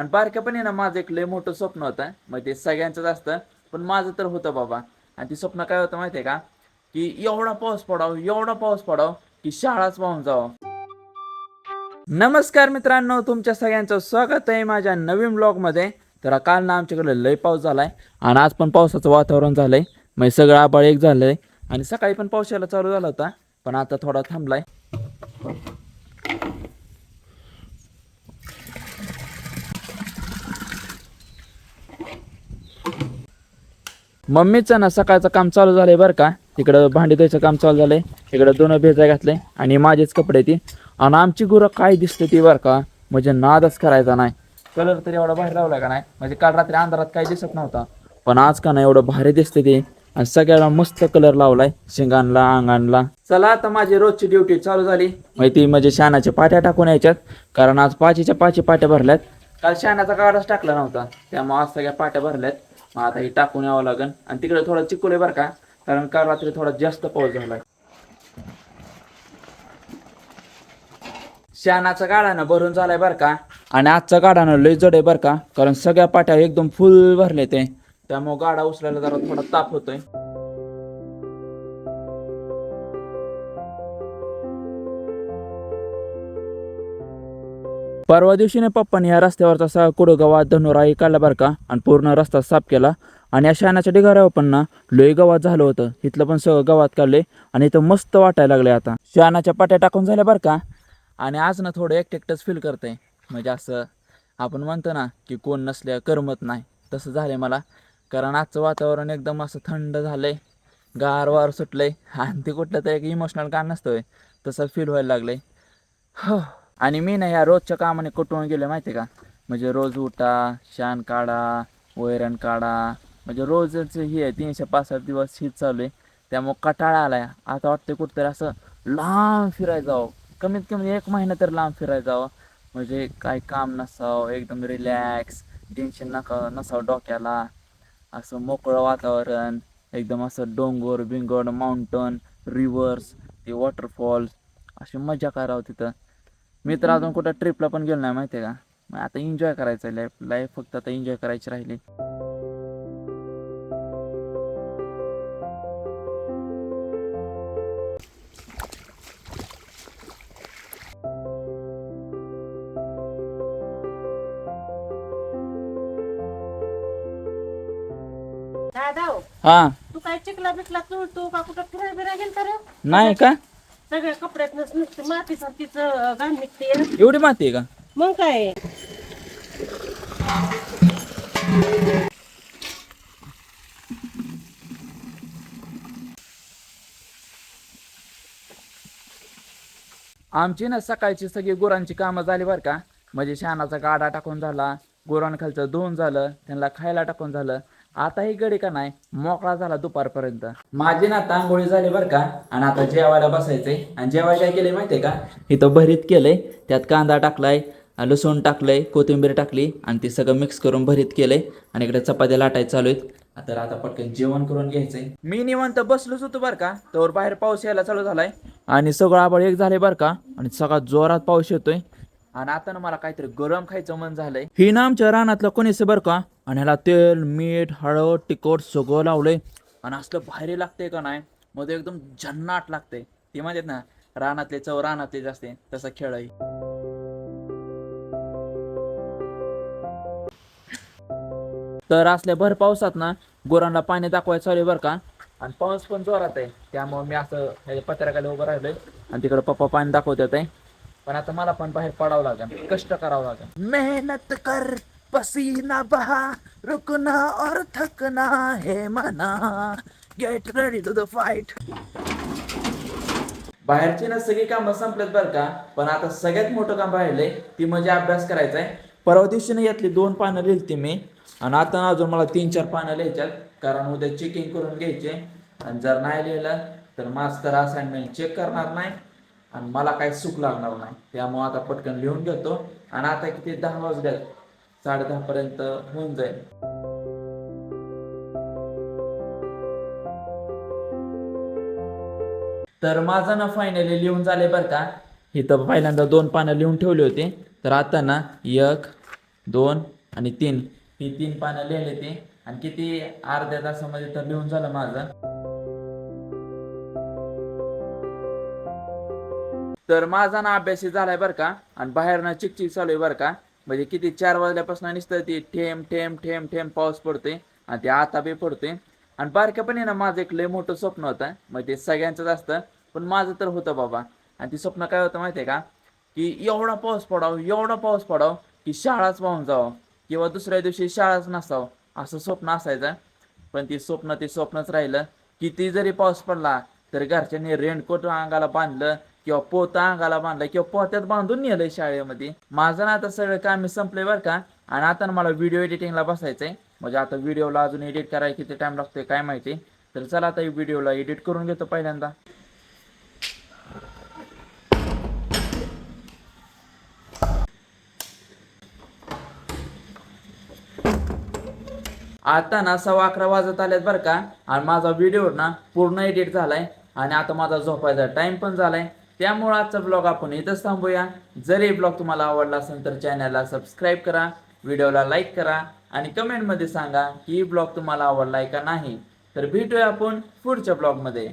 आणि बारक्यापणी ना माझं एक लय मोठं स्वप्न होतं. मग ते सगळ्यांचंच असतं. पण माझं तर होतं बाबा. आणि ते स्वप्न काय होतं माहितीये का? की एवढा पाऊस पडाव एवढा पाऊस पडाव की शाळाच पाहून जावं. नमस्कार मित्रांनो तुमच्या सगळ्यांचं स्वागत आहे माझ्या नवीन ब्लॉगमध्ये तर काल ना आमच्याकडे लय पाऊस झालाय आणि आज पण पावसाचं वातावरण झालंय. म्हणजे सगळं आबाळ एक झालंय. आणि सकाळी पण पावसाला चालू झाला होता. पण आता थोडा थांबलाय. मम्मीचं ना सकाळचं काम चालू झालंय बरं का. इकडं भांडी द्यायचं काम चालू झालंय. इकडं दोन भेजा घातले आणि माझेच कपडे ती. आणि आमची गुरं काय दिसते ती बरं का. म्हणजे नादच करायचा नाही. कलर तरी एवढा बाहेर लावला का नाही. म्हणजे काल रात्री अंधारात काही दिसत नव्हता. पण आज का नाही एवढं भारी दिसते ते. आणि सगळ्याला मस्त कलर लावलाय. शिंगांना अंगांना. चला आता माझी रोजची ड्युटी चालू झाली. माहिती म्हणजे शानाच्या पाट्या टाकून यायच्यात. कारण आज पाचीच्या पाची पाट्या भरल्यात. काल शानाचा काढच टाकला नव्हता. त्यामुळे आज सगळ्या पाट्या भरल्यात. मग आता हे टाकून यावं लागेल आणि तिकडे थोडं आहे बरं का कारण काल रात्री थोडा जास्त पाऊस झालाय. शानाचा गाडानं भरून झालाय बरं का आणि आजचा गाडानं लय जड आहे बरं का कारण सगळ्या पाट्या एकदम फुल भरले ते. त्यामुळे गाडा उचलायला जरा थोडा ताप होतोय. परवा दिवशीने पप्पाने या रस्त्यावरचा सा कुडगावा गावात धनुराई काढला बरं का? आणि पूर्ण रस्ता साफ केला. आणि या शानाच्या ढिगाऱ्यावर पण ना लोई गावात झालं होतं. इथलं पण सगळं गावात काढले आणि इथं मस्त वाटायला लागले आता. शानाच्या पाट्या टाकून झाल्या बरं का? आणि आज ना थोडं एकटेकटंच फील करते म्हणजे असं आपण म्हणतो ना की कोण नसल्या करमत नाही. तसं झालंय मला. कारण आजचं वातावरण एकदम असं थंड झालं आहे गार वार सुटलं आहे आणि ते कुठलं तर एक इमोशनल गाणं आहे तसं फील व्हायला लागलं आहे हो. आणि मी ना ह्या रोजच्या कामाने कटून गेलो माहिती आहे का? म्हणजे रोज उठा शान काढा वैरण काढा. म्हणजे रोजच ही आहे तीनशे पासष्ट दिवस हीच चालू आहे. त्यामुळं कटाळा आलाय. आता वाटतं कुठंतरी असं लांब फिरायला जावं. कमीत कमी एक महिना तर लांब फिरायला जावं. म्हणजे काय काम नसावं एकदम रिलॅक्स टेन्शन नका नसावं डोक्याला. असं मोकळं वातावरण एकदम असं डोंगर बिंगड माउंटन रिव्हर्स ते वॉटरफॉल्स अशी मजा करावं तिथं. मी तर अजून कुठं ट्रिपला पण गेलो नाही माहिती आहे का? मग आता एन्जॉय करायचं आहे लाईफ लाईफ फक्त आता एन्जॉय करायची राहिली. दादा हो, हा. तू काय चिकला बिकला चुळतो का? कुठं फिराय बिराय गेल तर नाही का? सगळ्या कपड्यात नुसती माती सारखीच घाण निघते एवढी माती आहे का? मग काय? आमची ना सकाळची सगळी गुरांची कामं झाली बरं का. म्हणजे शानाचा गाडा टाकून झाला गुरांखालचं धुवून झालं त्यांना खायला टाकून झालं. आता ही गडी का नाही? मोकळा झाला दुपारपर्यंत. माझी ना आंघोळी झाली बरं का? आणि आता जेवायला बसायचंय. आणि जेवायला काय केलंय माहितीये का? इथं भरीत केलंय. त्यात कांदा टाकलाय लसूण टाकलंय कोथिंबीर टाकली आणि ते सगळं मिक्स करून भरीत केलंय. आणि इकडे चपात्या लाटायचं चालू आहेत. तर आता पटकन जेवण करून घ्यायचंय. मी निवांत बसलोच होतो बरं का? तर बाहेर पाऊस यायला चालू झालाय. आणि सगळं आबळ एक झाले बरं का? आणि सगळा जोरात पाऊस येतोय. आणि आता ना मला काहीतरी गरम खायचं मन झालंय. ही ना आमच्या रानातलं कोणीच बरं का? आणि ह्याला तेल मीठ हळद तिखट सगळं लावलंय. आणि असलं भारी लागतंय का नाही? मग ते एकदम झन्नाट लागते ते म्हणतात ना रानातले चव रानातलेच असते तसा खेळ आहे. तर असल्या भर पावसात ना गुरांना पाणी दाखवायचं चालू बरं का. आणि पाऊस पण जोरात आहे. त्यामुळे मी असं ह्याच्या पत्र्याखाली उभं राहिलोय. आणि तिकडे पप्पा पाणी दाखवतात आहे. पण आता मला पण बाहेर पडावं लागेल. कष्ट करावं लागेल. मेहनत कर. पसीना बहा रुकना और थकना हे मना। Get ready to the fight बाहेरची ना सगळी कामं संपलेत बरं का पण आता सगळ्यात मोठं काम राहिलंय ती म्हणजे अभ्यास करायचा आहे परवा दिवशी ना यातली दोन पानं लिहिली मी आणि आता ना अजून मला तीन चार पानं लिहायच्यात कारण उद्या चेकिंग करून घ्यायचे. आणि जर नाही लिहिलं तर मास्तर असाइनमेंट चेक करणार नाही आणि मला काही सुख लागणार नाही. त्यामुळे आता पटकन लिहून घेतो. आणि आता किती? दहा वाजल्यात साडे दहापर्यंत होऊन जाईल. तर माझा ना फायनली लिहून झाले बरं का. इथं पहिल्यांदा दोन पानं लिहून ठेवली होती. तर आता ना एक दोन आणि तीन. ही तीन पानं लिहिले ते. आणि किती अर्ध्या तासामध्ये तर लिहून झालं माझं. तर माझा ना अभ्यास झालाय बरं का. आणि बाहेर ना चिकचिक चालू आहे बरं का. म्हणजे किती चार वाजल्यापासून नुसतं ती ठेम ठेम ठेम ठेम पाऊस पडतोय आणि ते आता बी पडतोय. आणि आहे ना माझं एक लय मोठं स्वप्न होतं. मग ते सगळ्यांचंच असतं. पण माझं तर होतं बाबा. आणि ते स्वप्न काय होतं माहिती आहे का? की एवढा पाऊस पडाव एवढा पाऊस पडाव की शाळाच वाहून जावं. किंवा दुसऱ्या दिवशी शाळाच नसावं. असं स्वप्न असायचं. पण ती स्वप्न ते स्वप्नच राहिलं. किती जरी पाऊस पडला तर घरच्यांनी रेनकोट अंगाला बांधलं किंवा पोत अंगाला बांधलं किंवा पोत्यात बांधून नेलं शाळेमध्ये. माझं ना आता सगळं काम संपलंय बरं का. आणि आता ना मला व्हिडिओ एडिटिंगला बसायचं आहे म्हणजे आता व्हिडिओला अजून एडिट करायला किती टाइम लागतोय काय माहिती. तर चला आता व्हिडिओला एडिट करून घेतो पहिल्यांदा. आता ना सव्वा अकरा वाजत आल्यात बरं का. आणि माझा व्हिडिओ ना पूर्ण एडिट झालाय. आणि आता माझा झोपायचा टाइम पण झालाय. त्यामुळं आजचा ब्लॉग आपण इथंच थांबूया. जर हे ब्लॉग तुम्हाला आवडला असेल तर चॅनलला सबस्क्राईब करा व्हिडिओला लाईक करा आणि कमेंटमध्ये सांगा की ब्लॉग तुम्हाला आवडलाय का नाही. तर भेटूया आपण पुढच्या ब्लॉगमध्ये